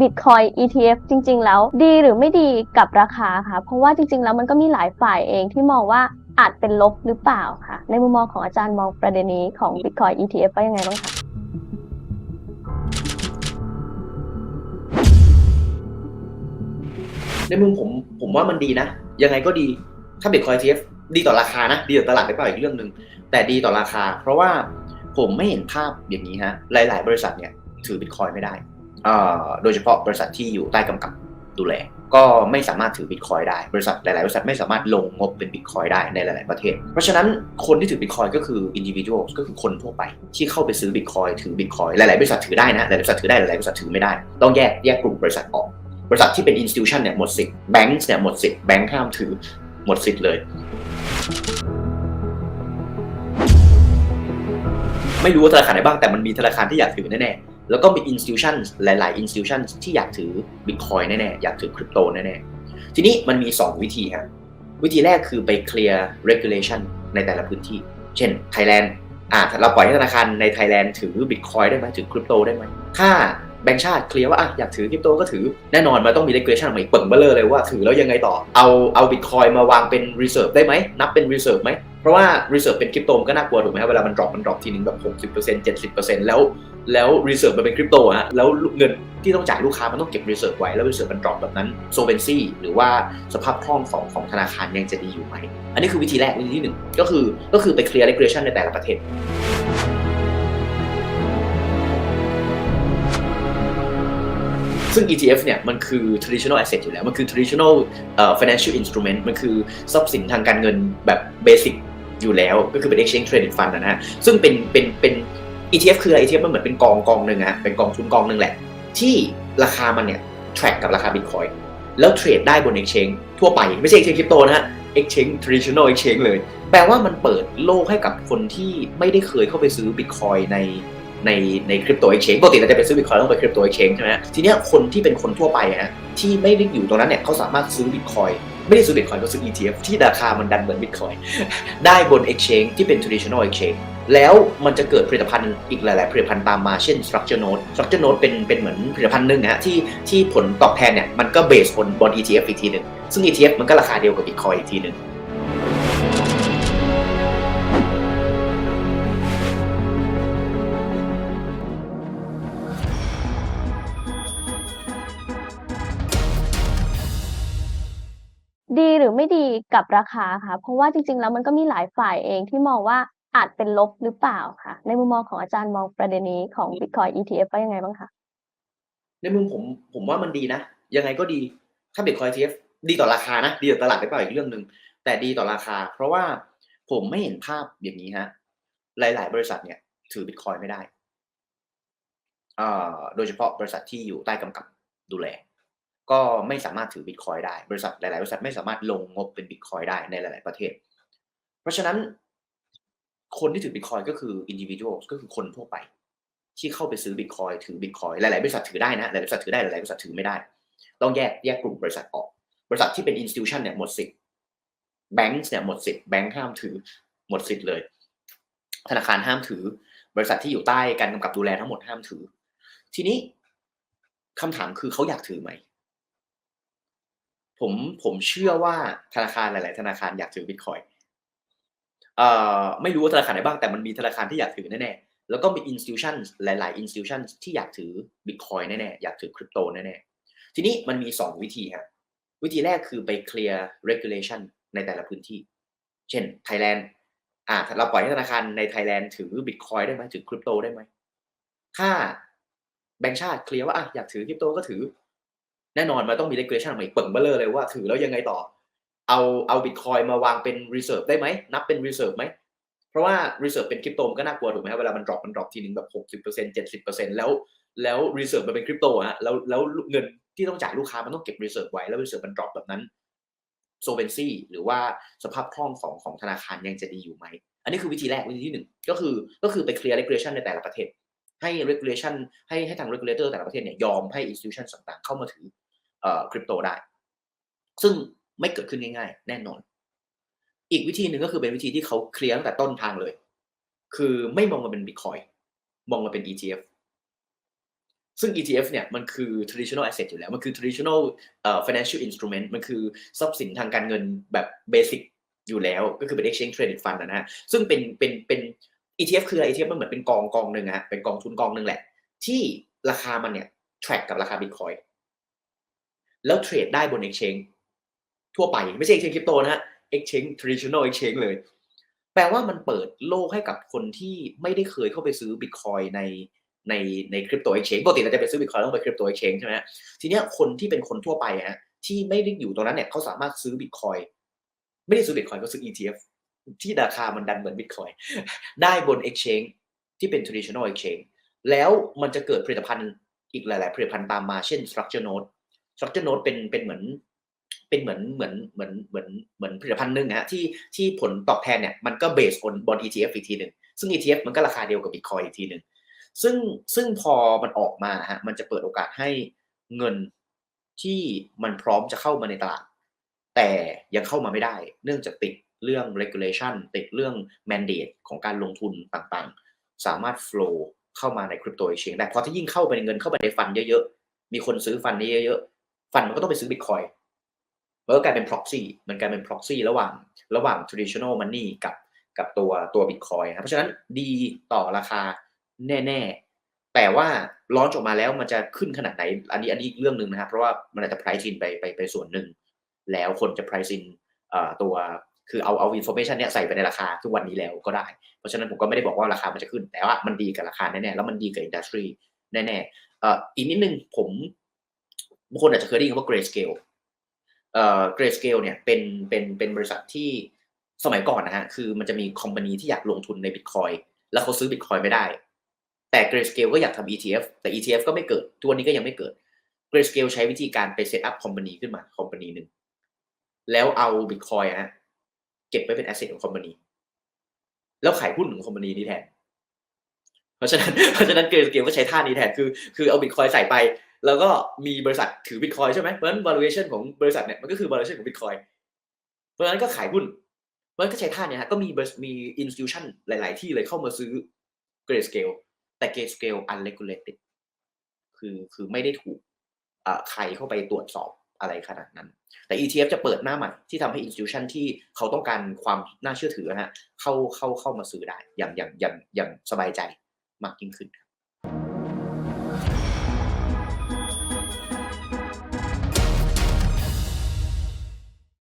Bitcoin ETF จริง ๆ แล้วดีหรือไม่ดีกับราคาคะเพราะว่าจริง ๆ แล้วมันก็มีหลายฝ่ายเองที่มองว่าอาจเป็นลบหรือเปล่าคะในมุมมองของอาจารย์มองประเด็นนี้ของ Bitcoin ETF ว่ายังไงบ้างคะในมุมผมผมว่ามันดีนะ ยังไงก็ดีถ้า Bitcoin ETF ดีต่อราคานะ ดีต่อตลาดไปเปล่าอีกเรื่องหนึ่งแต่ดีต่อราคา เพราะว่าผมไม่เห็นภาพอย่างนี้ฮะหลาย ๆ บริษัทเนี่ยถือ Bitcoin ไม่ได้ โดยเฉพาะบริษัทที่อยู่ใต้กำกับดูแล ก็ไม่สามารถถือ Bitcoin ได้ บริษัทหลายๆบริษัทไม่สามารถลงงบเป็น Bitcoin ได้ในหลาย ๆประเทศ เพราะฉะนั้นคนที่ถือ Bitcoin ก็คือ individual ก็คือคนทั่วไปที่เข้าไปซื้อ Bitcoin ถือ Bitcoin หลายๆบริษัทถือได้นะหลายบริษัทถือได้หลายบริษัทถือไม่ได้ ต้องแยกแยกกลุ่มบริษัทออก บริษัทที่เป็น institution เนี่ยหมดสิทธิ์ banks เนี่ยหมดสิทธิ์แบงค์ห้ามถือหมดสิทธิ์เลยไม่รู้ว่าธนาคารไหนบ้างแต่มันมีธนาคารที่อยากถือแน่ๆ แล้วก็มี institution หลาย ๆ institution ที่อยากถือ bitcoin แน่ ๆ อยากถือคริปโตแน่ ๆ ทีนี้มันมี 2 วิธีครับวิธีแรกคือไปเคลียร์ regulation ในแต่ละพื้นที่ เช่น Thailand อ่าเราปล่อยให้ธนาคารใน Thailand ถือ bitcoin ได้ไหมถือคริปโตได้ไหมถ้าแบงก์ชาติเคลียร์ว่าอะอยากถือคริปโตก็ถือแน่นอนมันต้องมี regulation ออกมาอีกเปิ่งเบลอเลยว่าถือแล้วยังไงต่อ เอาเอา bitcoin มาวางเป็น reserve ได้ไหมนับเป็น reserve ไหมเพราะว่า reserve เป็นคริปโตมันก็น่ากลัวถูกไหมครับเวลามัน drop มัน drop ทีนึงแบบ60% 70%แล้ว แล้ว reserve มันเป็นคริปโตฮะแล้วเงินที่ต้องจ่ายลูกค้ามันต้องเก็บ reserve ไว้แล้ว reserve มัน drop แบบนั้น solvency หรือว่าสภาพคล่องของของธนาคารยังจะดีอยู่ไหม อันนี้คือวิธีแรกวิธีที่หนึ่งก็คือก็คือไปเคลียร์ regulation ในแต่ละประเทศซึ่ง ETF เนี่ยมันคือ traditional asset อยู่แล้ว มันคือ traditional financial instrument มันคือทรัพย์สินทางการเงินแบบ basic อยู่แล้ว ก็คือเป็น exchange traded fund นะฮะ ซึ่งเป็นเป็นเป็น ETF คืออะไร ETF มันเหมือนเป็นกองกองหนึ่งอะเป็นกองทุนกองหนึ่งแหละ ที่ราคามันเนี่ย track กับราคา Bitcoin แล้วเทรดได้บน exchange ทั่วไป ไม่ใช่ exchange คริปโตนะฮะ exchange traditional exchange เลย แปลว่ามันเปิดโลกให้กับคนที่ไม่ได้เคยเข้าไปซื้อ Bitcoin ในในในคริปโต exchange ปกติเราจะไปซื้อ Bitcoin ต้องไปคริปโต exchange ใช่ไหมฮะทีเนี้ยคนที่เป็นคนทั่วไปอะฮะที่ไม่ได้อยู่ตรงนั้นเนี่ยเขาสามารถซื้อ Bitcoin ไม่ได้ซื้อ Bitcoin ก็ซื้อ ETF ที่ราคามันดันเหมือน Bitcoin ได้บน exchange ที่เป็น traditional exchange แล้วมันจะเกิดผลิตภัณฑ์อีกหลาย ๆ ผลิตภัณฑ์ตามมาเช่น structure note structure note เป็นเป็นเหมือนผลิตภัณฑ์หนึ่งนะฮะที่ที่ผลตอบแทนเนี่ยมันก็เบสบนบน ETF อีกทีหนึ่งซึ่ง ETF มันก็ราคาเดียวกับ Bitcoin อีกทีหนึ่งดีหรือไม่ดีกับราคาคะเพราะว่าจริง ๆ แล้วมันก็มีหลายฝ่ายเองที่มองว่า อาจเป็นลบหรือเปล่าคะในมุมมองของอาจารย์มองประเด็นนี้ของ Bitcoin ETF ว่ายังไงบ้างคะในมุมผมผมว่ามันดีนะ ยังไงก็ดีถ้า Bitcoin ETF ดีต่อราคานะ ดีต่อตลาดไปเปล่าอีกเรื่องหนึ่งแต่ดีต่อราคา เพราะว่าผมไม่เห็นภาพอย่างนี้ฮะหลาย ๆ บริษัทเนี่ย ถือ Bitcoin ไม่ได้อ่าโดยเฉพาะบริษัทที่อยู่ใต้กำกับดูแล ก็ไม่สามารถถือ Bitcoin ได้ บริษัทหลาย ๆ บริษัทไม่สามารถลงงบเป็น Bitcoin ได้ในหลาย ๆ ประเทศ เพราะฉะนั้น คนที่ถือ Bitcoin ก็คือ individual ก็คือคนทั่วไป ที่เข้าไปซื้อ Bitcoin ถือ Bitcoin หลายๆบริษัทถือได้นะหลายบริษัทถือได้หลายบริษัทถือไม่ได้ ต้องแยกแยกกลุ่มบริษัทออก บริษัทที่เป็น institution เนี่ยหมดสิทธิ์ banks เนี่ยหมดสิทธิ์แบงค์ห้ามถือหมดสิทธิ์เลย ธนาคารห้ามถือ บริษัทที่อยู่ใต้การกำกับดูแลทั้งหมดห้ามถือ ทีนี้คำถามคือเขาอยากถือไหมผมผมเชื่อว่าธนาคารหลาย ๆ ธนาคารอยากถือ Bitcoin เอ่อ ไม่รู้ว่าธนาคารไหนบ้างแต่มันมีธนาคารที่อยากถือแน่ๆแล้วก็มี institution หลาย ๆ institution ที่อยากถือ Bitcoin แน่ๆอยากถือคริปโตแน่ๆทีนี้มันมี 2 วิธีครับวิธีแรกคือไปเคลียร์ regulation ในแต่ละพื้นที่ เช่น Thailand อ่าเราปล่อยให้ธนาคารใน Thailand ถือ Bitcoin ได้ไหมถือคริปโตได้ไหมถ้าแบงก์ชาติเคลียร์ว่าอะอยากถือคริปโตก็ถือ แน่นอนมันต้องมี regulation ออกมาอีกเปิ่งเบลอเลยว่าถือแล้วยังไงต่อ เอาเอา Bitcoin มาวางเป็น reserve ได้ไหมนับเป็น reserve ไหมเพราะว่า reserve เป็นคริปโตมันก็น่ากลัวถูกไหมครับเวลามัน drop มัน drop ทีหนึ่งแบบ60% 70%แล้วแล้ว reserve มันเป็นคริปโตฮะแล้วแล้วเงินที่ต้องจ่ายลูกค้ามันต้องเก็บ reserve ไว้แล้ว reserve มัน drop แบบนั้น solvency หรือว่าสภาพคล่องของของธนาคารยังจะดีอยู่ไหม อันนี้คือวิธีแรกวิธีที่หนึ่งก็คือก็คือไปเคลียร์ regulation ในแต่ละประเทศ ให้ regulation ให้ให้ทาง regulator แต่ละประเทศเนี่ยยอมให้ institution ต่างๆ เข้ามาถือเอ่อคริปโตได้ ซึ่ง ไม่เกิดขึ้นง่ายๆ แน่นอน อีกวิธีหนึ่งก็คือเป็นวิธีที่เขาเคลียร์ตั้งแต่ต้นทางเลย คือไม่มองมันเป็น Bitcoin มองมันเป็น ETF ซึ่ง ETF เนี่ยมันคือ traditional asset อยู่แล้ว มันคือ traditional financial instrument มันคือทรัพย์สินทางการเงินแบบเบสิกอยู่แล้วก็คือเป็น exchange traded fund นะฮะซึ่งเป็นเป็นเป็น ETF คืออะไร ETF มันเหมือนเป็นกองกองหนึ่งอะฮะเป็นกองทุนกองหนึ่งแหละ ที่ราคามันเนี่ย track กับราคา Bitcoin แล้วเทรดได้บน exchange ทั่วไปไม่ใช่ exchange คริปโตนะฮะ exchange traditional exchange เลย แปลว่ามันเปิดโลกให้กับคนที่ไม่ได้เคยเข้าไปซื้อ Bitcoin ในในในคริปโต exchange ปกติเราจะไปซื้อ Bitcoin ต้องไปคริปโต exchange ใช่ไหมฮะทีเนี้ยคนที่เป็นคนทั่วไปฮะที่ไม่ได้อยู่ตรงนั้นเนี่ยเขาสามารถซื้อ Bitcoin ไม่ได้ซื้อ Bitcoin ก็ซื้อ ETF ที่ราคามันดันเหมือน Bitcoin ได้บน exchange ที่เป็น traditional exchange แล้วมันจะเกิดผลิตภัณฑ์อีกหลาย ๆ ผลิตภัณฑ์ตามมาเช่น structure note structure note เป็นเป็นเหมือน เป็นเหมือนเหมือนเหมือนเหมือนเหมือนผลิตภัณฑ์หนึ่งนะฮะที่ที่ผลตอบแทนเนี่ยมันก็เบสบนบน ETF อีกทีหนึ่งซึ่ง ETF มันก็ราคาเดียวกับ Bitcoin อีกทีหนึ่งซึ่งซึ่งพอมันออกมาฮะมันจะเปิดโอกาสให้เงินที่มันพร้อมจะเข้ามาในตลาด แต่ยังเข้ามาไม่ได้ เนื่องจากติดเรื่อง regulation ติดเรื่อง mandate ของการลงทุนต่างๆ สามารถ flow เข้ามาในคริปโต exchange ได้พราะถ้ายิ่งเข้าไปในเงินเข้าไปในฟันเยอะๆ มีคนซื้อฟันนี้เยอะๆ ฟันมันก็ต้องไปซื้อ Bitcoin มันก็กลายเป็น proxy มันกลายเป็น proxy ระหว่างระหว่าง traditional money กับกับตัวตัว Bitcoin นะครับเพราะฉะนั้นดีต่อราคาแน่ ๆ แต่ว่าร้อนออกมาแล้วมันจะขึ้นขนาดไหน อันนี้อันนี้อีกเรื่องหนึ่งนะครับ เพราะว่ามันอาจจะ price in ไปไปไปส่วนหนึ่ง แล้วคนจะ price in ตัวคือเอาเอา information เนี่ยใส่ไปในราคาทุกวันนี้แล้วก็ได้ เพราะฉะนั้นผมก็ไม่ได้บอกว่าราคามันจะขึ้น แต่ว่ามันดีกับราคาแน่ๆ แล้วมันดีกับ industry แน่ๆเอ่ออีกนิดนึงผมบางคนอาจจะเคยได้ยินว่า grayscale เอ่อ grayscale เนี่ยเป็นเป็นเป็นบริษัทที่สมัยก่อนนะฮะคือมันจะมีคอมพานีที่อยากลงทุนใน Bitcoin แล้วเขาซื้อ Bitcoin ไม่ได้ แต่ grayscale ก็อยากทำ ETF แต่ ETF ก็ไม่เกิดทุกวันนี้ก็ยังไม่เกิด grayscale ใช้วิธีการไป set up คอมพานีขึ้นมาคอมพานีหนึ่งแล้วเอา Bitcoin นะฮะเก็บไว้เป็น asset ของคอมพานีแล้วขายหุ้นของคอมพานีนี้แทน เพราะฉะนั้นเพราะฉะนั้น grayscale ก็ใช้ท่านี้แทนคือคือเอา Bitcoin ใส่ไป แล้วก็มีบริษัทถือ Bitcoin ใช่ไหมเพราะฉะนั้น valuation ของบริษัทเนี่ยมันก็คือ valuation ของ Bitcoin เพราะฉะนั้นก็ขายหุ้นเพราะฉะนั้นก็ใช้ท่าเนี้ยฮะก็มีมี institution หลาย ๆ ที่เลยเข้ามาซื้อ grayscale แต่ grayscale unregulated คือคือไม่ได้ถูกใครเข้าไปตรวจสอบอะไรขนาดนั้น แต่ ETF จะเปิดหน้าใหม่ที่ทำให้ institution ที่เขาต้องการความน่าเชื่อถือนะฮะเข้าเข้าเข้ามาซื้อได้อย่างอย่างอย่างอย่างสบายใจมากยิ่งขึ้นครับ